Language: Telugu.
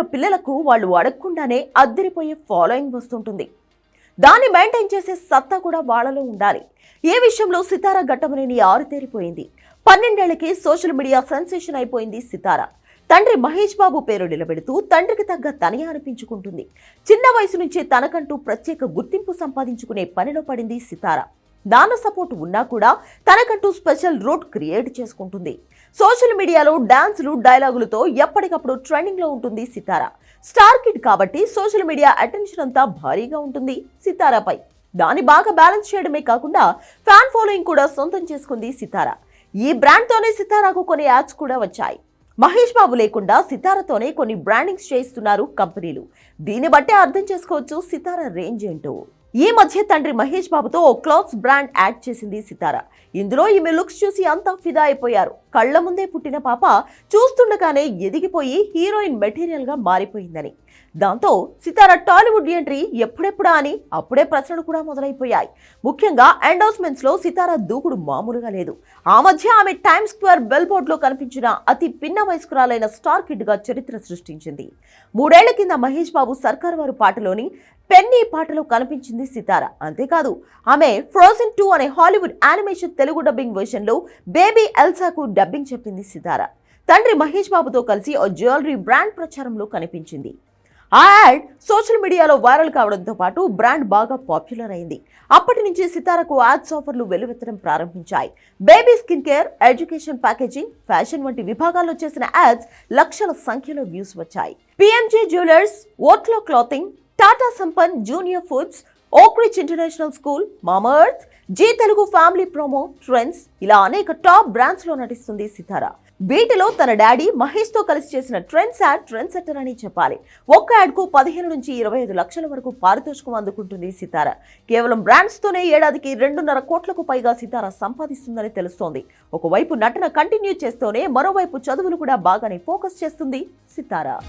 ఉన్న పిల్లలకు వాళ్ళు అడగకుండానే అద్దరిపోయే ఫాలోయింగ్ వస్తుంటుంది. దాన్ని మెయింటైన్ చేసే సత్తా కూడా వాళ్ళలో ఉండాలి. ఏ విషయంలో సితారా ఘట్టమనేని ఆరుతేరిపోయింది. పన్నెండేళ్ళకి సోషల్ మీడియా సెన్సేషన్ అయిపోయింది సితారా. తండ్రి మహేష్ బాబు పేరు నిలబెడుతూ తండ్రికి తగ్గ తనే అనిపించుకుంటుంది. చిన్న వయసు నుంచే తనకంటూ ప్రత్యేక గుర్తింపు సంపాదించుకునే పనిలో పడింది సితారా. దాన సపోర్ట్ ఉన్నా కూడా తనకంటూ స్పెషల్ రూట్ క్రియేట్ చేసుకుంటుంది. సోషల్ మీడియాలో డాన్సులు డైలాగులతో ఎప్పటికప్పుడు ట్రెండింగ్లో ఉంటుంది సితారా. స్టార్ కిడ్ కాబట్టి సోషల్ మీడియా అటెన్షన్ అంతా భారీగా ఉంటుంది సితారాపై. దాన్ని బాగా బ్యాలెన్స్ చేయడమే కాకుండా ఫ్యాన్ ఫాలోయింగ్ కూడా సొంతం చేసుకుంది సితారా. ఈ బ్రాండ్తోనే సితారాకు కొన్ని యాడ్స్ కూడా వచ్చాయి. మహేష్ బాబు లేకుండా సితారతోనే కొన్ని బ్రాండింగ్స్ చేయిస్తున్నారు కంపెనీలు. దీన్ని బట్టే అర్థం చేసుకోవచ్చు సితార రేంజ్ ఏంటో. ఈ మధ్య తండ్రి మహేష్ బాబుతో ఓ క్లాత్స్ బ్రాండ్ యాడ్ చేసింది సితార. ఇందులో ఈమె లుక్స్ చూసి అంతా ఫిదా అయిపోయారు. కళ్ళ ముందే పుట్టిన పాప చూస్తుండగానే ఎదిగిపోయి హీరోయిన్ మెటీరియల్గా మారిపోయిందని. దాంతో సితార టాలీవుడ్ ఎంట్రీ ఎప్పుడెప్పుడా అని అప్పుడే ప్రశ్నలు కూడా మొదలైపోయాయి. ముఖ్యంగా ఎండోస్మెంట్స్లో సితార దూకుడు మామూలుగా లేదు. ఆ మధ్య ఆమె టైమ్ స్క్వేర్ బెల్ బోర్డ్లో కనిపించిన అతి పిన్న వయస్కురాలైన స్టార్ కిడ్గా చరిత్ర సృష్టించింది. మూడేళ్ళ కింద మహేష్ బాబు సర్కార్ వారు పాటలోని పెన్నీ పాటలో కనిపించింది సితార. అంతేకాదు ఆమె ఫ్రోజన్ టూ అనే హాలీవుడ్ యానిమేషన్ తెలుగు డబ్బింగ్ వెర్షన్లో బేబీ ఎల్సాకు డబ్బింగ్ చెప్పింది సితార. తండ్రి మహేష్ బాబుతో కలిసి ఓ జ్యువెలరీ బ్రాండ్ ప్రచారంలో కనిపించింది. ఆ యాడ్ సోషల్ మీడియాలో వైరల్ కావడంతో పాటు బ్రాండ్ బాగా పాపులర్ అయింది. అప్పటి నుంచి సితారకు యాడ్స్ ఆఫర్లు వెలువెత్తడం ప్రారంభించాయి. Baby skin care education packaging fashion వంటి విభాగాల్లో చేసిన యాడ్స్ లక్షల సంఖ్యలో వ్యూస్ వచ్చాయి. PMJ jewellers ఓట్లో clothing Tata Sampann junior foods Oakridge international school Mamaearth Zee Telugu family promo trends ఇలా అనేక టాప్ బ్రాండ్స్లో నటిస్తుంది సితార. వీటిలో తన డాడీ మహేష్తో కలిసి చేసిన ట్రెండ్స్ యాడ్ ట్రెండ్ సెట్టర్ అని చెప్పాలి. ఒక్క యాడ్కు పదిహేను నుంచి ఇరవై ఐదు లక్షల వరకు పారితోషికం అందుకుంటుంది సితార. కేవలం బ్రాండ్స్ తోనే ఏడాదికి రెండున్నర కోట్లకు పైగా సితార సంపాదిస్తుందని తెలుస్తోంది. ఒకవైపు నటన కంటిన్యూ చేస్తూనే మరోవైపు చదువులు కూడా బాగానే ఫోకస్ చేస్తుంది సితార.